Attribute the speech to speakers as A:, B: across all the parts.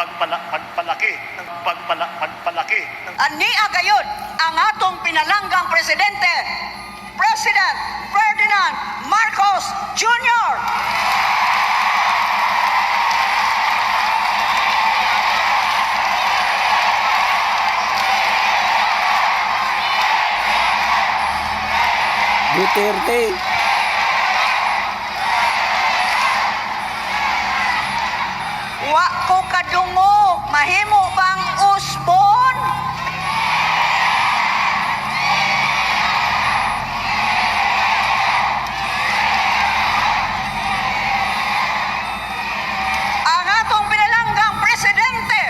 A: pagpala, pagpalaki, ng pagpala, pagpalaki, ng
B: Ania gayud ang atong pinalanggang presidente, President Ferdinand Marcos Jr.
C: Duterte.
B: Ko kadungog, mahimo bang usbon? Ang atong pinalanggang presidente,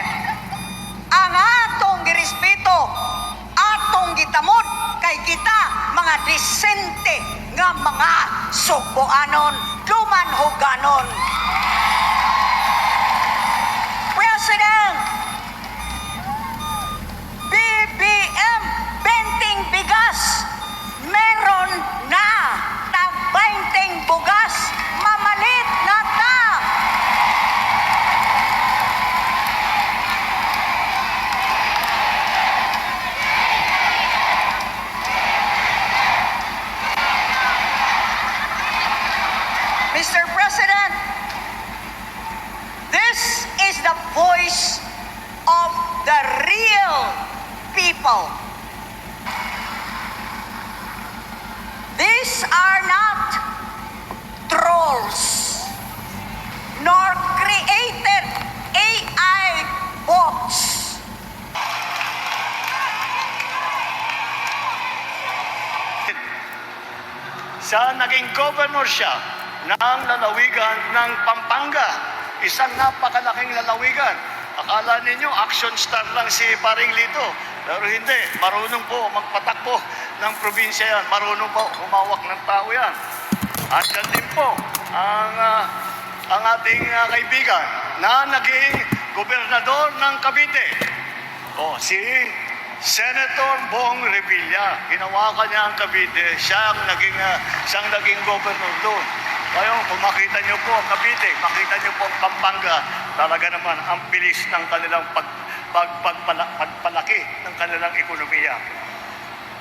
B: ang atong girespeto, atong gitamod kay kita mga disente nga mga subuanon, dumanhuganon. ng BBM 20 the real people. These are not trolls nor created AI bots.
A: sa naging governor siya ng lalawigan ng Pampanga. Isang napakalaking lalawigan. Akala ninyo action star lang si Paring Lito. Pero hindi. Marunong po magpatakbo ng probinsya yan. Marunong po humawak ng tao yan. At yan din po ang, ah, ang ating ah, kaibigan na naging gobernador ng Cavite. O, si Senator Bong Revilla, ginawa niya ang Cavite, siya ang naging, ah, siyang naging governor doon. Kaya kung makita niyo po ang Cavite, makita niyo po ang Pampanga, talaga naman ang bilis ng kanilang pag, pag, pagpala, pagpalaki ng kanilang ekonomiya.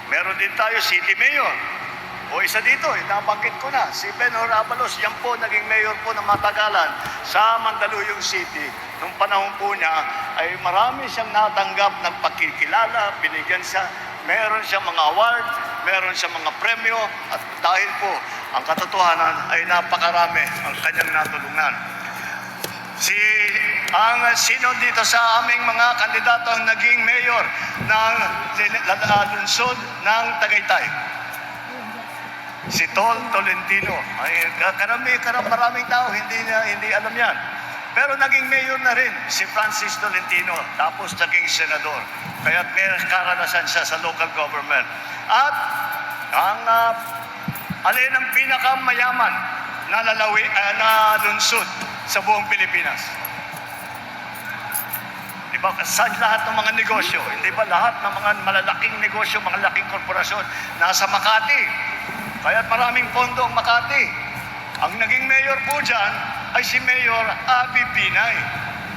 A: Meron din tayo city mayor. O isa dito, eh, nabanggit ko na, si Ben Horabalos, yan po naging mayor po ng matagalan sa Mandaluyong City. Nung panahon po niya, ay marami siyang natanggap ng pagkikilala, binigyan siya, meron siyang mga award, meron siyang mga premyo, at dahil po, ang katotohanan ay napakarami ang kanyang natulungan. Si ang sino dito sa aming mga kandidato ang naging mayor ng la- lungsod ng Tagaytay. Si Tol Tolentino. Ay, ka- karami, karami, maraming tao hindi hindi alam yan. Pero naging mayor na rin si Francis Tolentino, tapos naging senador. Kaya may karanasan siya sa local government. At ang uh, alin ang pinakamayaman na lalawi, ah, na lungsod sa buong Pilipinas. Di ba? Sa lahat ng mga negosyo, hindi ba lahat ng mga malalaking negosyo, mga laking korporasyon, nasa Makati. Kaya maraming pondo ang Makati. Ang naging mayor po dyan ay si Mayor Abby Binay.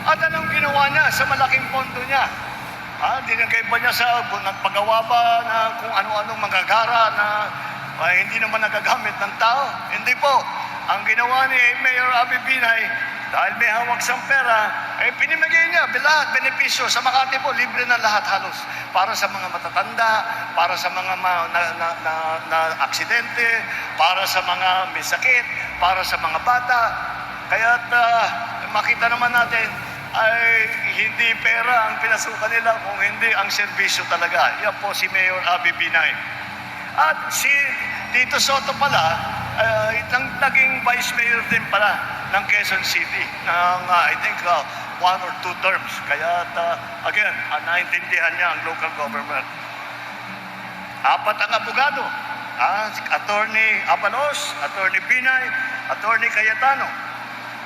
A: At anong ginawa niya sa malaking pondo niya? Ah, dinagay ba niya sa nagpagawa ba na kung ano-anong magagara na ah, hindi naman nagagamit ng tao? Hindi po. Ang ginawa ni Mayor Abby Binay, dahil may hawak siyang pera, eh pinimigay niya lahat, benepisyo. Sa Makati po, libre na lahat halos. Para sa mga matatanda, para sa mga ma, na, na, na, na aksidente, para sa mga may sakit, para sa mga bata. Kaya makita naman natin, ay hindi pera ang pinasukan nila kung hindi ang serbisyo talaga. Yan po si Mayor Abby Binay. At si Tito Soto pala, uh, nang naging vice mayor din pala ng Quezon City ng uh, I think uh, one or two terms. Kaya uh, again, uh, naintindihan niya ang local government. Apat ang abogado. Ah, Attorney Abalos, Attorney Binay, Attorney Cayetano.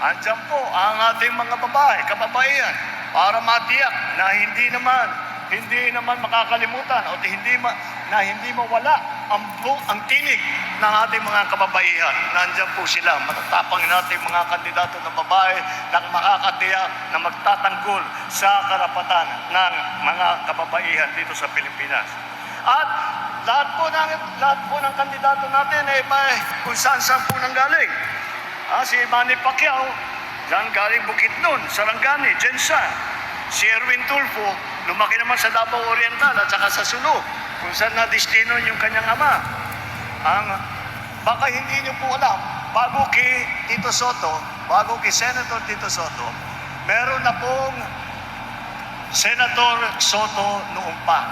A: Andyan po ang ating mga babae, kababaihan, para matiyak na hindi naman, hindi naman makakalimutan o hindi ma, na hindi mawala ang, ang tinig ng ating mga kababaihan. Nandiyan po sila, matatapang nating mga kandidato na babae na makakatiyak na magtatanggol sa karapatan ng mga kababaihan dito sa Pilipinas. At lahat po ng, lahat po ng kandidato natin ay may kung saan po nanggaling. Ah, si Manny Pacquiao, dyan galing Bukidnon, Sarangani, Jensan. Si Erwin Tulfo, lumaki naman sa Davao Oriental at saka sa Sulu, kung saan na destino yung kanyang ama. Ang, baka hindi niyo po alam, bago kay Tito Soto, bago kay Senator Tito Soto, meron na pong Senator Soto noong pa.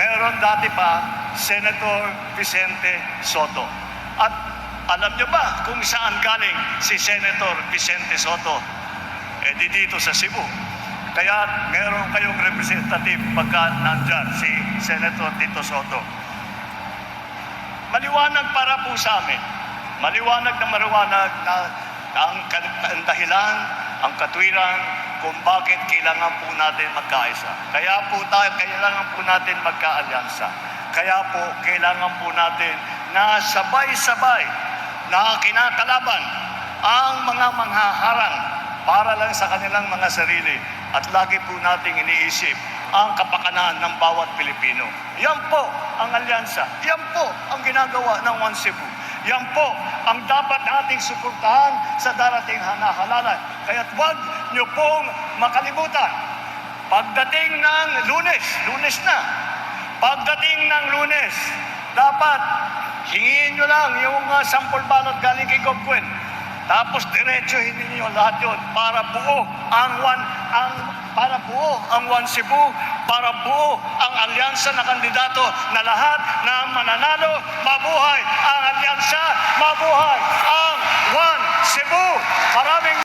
A: Meron dati pa Senator Vicente Soto. At alam niyo ba kung saan galing si Senator Vicente Soto? Eh di dito sa Cebu. Kaya meron kayong representative pagka nandyan si Senator Tito Soto. Maliwanag para po sa amin. Maliwanag na maliwanag na ang, ang dahilan, ang katwiran kung bakit kailangan po natin magkaisa. Kaya po tayo, kailangan po natin magkaalyansa. Kaya po, kailangan po natin na sabay-sabay na kinakalaban ang mga manghaharang para lang sa kanilang mga sarili at lagi po nating iniisip ang kapakanan ng bawat Pilipino. Yan po ang alyansa. Yan po ang ginagawa ng One Cebu. Yan po ang dapat nating suportahan sa darating hanahalalan. Kaya't huwag niyo pong makalimutan. Pagdating ng lunes, lunes na, pagdating ng lunes, dapat hingin nyo lang yung uh, sample ballot galing kay Gobgwen. Tapos diretsuhin ninyo lahat yon para buo ang one ang para buo ang One Cebu, para buo ang alyansa na kandidato na lahat na mananalo, mabuhay ang alyansa, mabuhay ang One Cebu. Maraming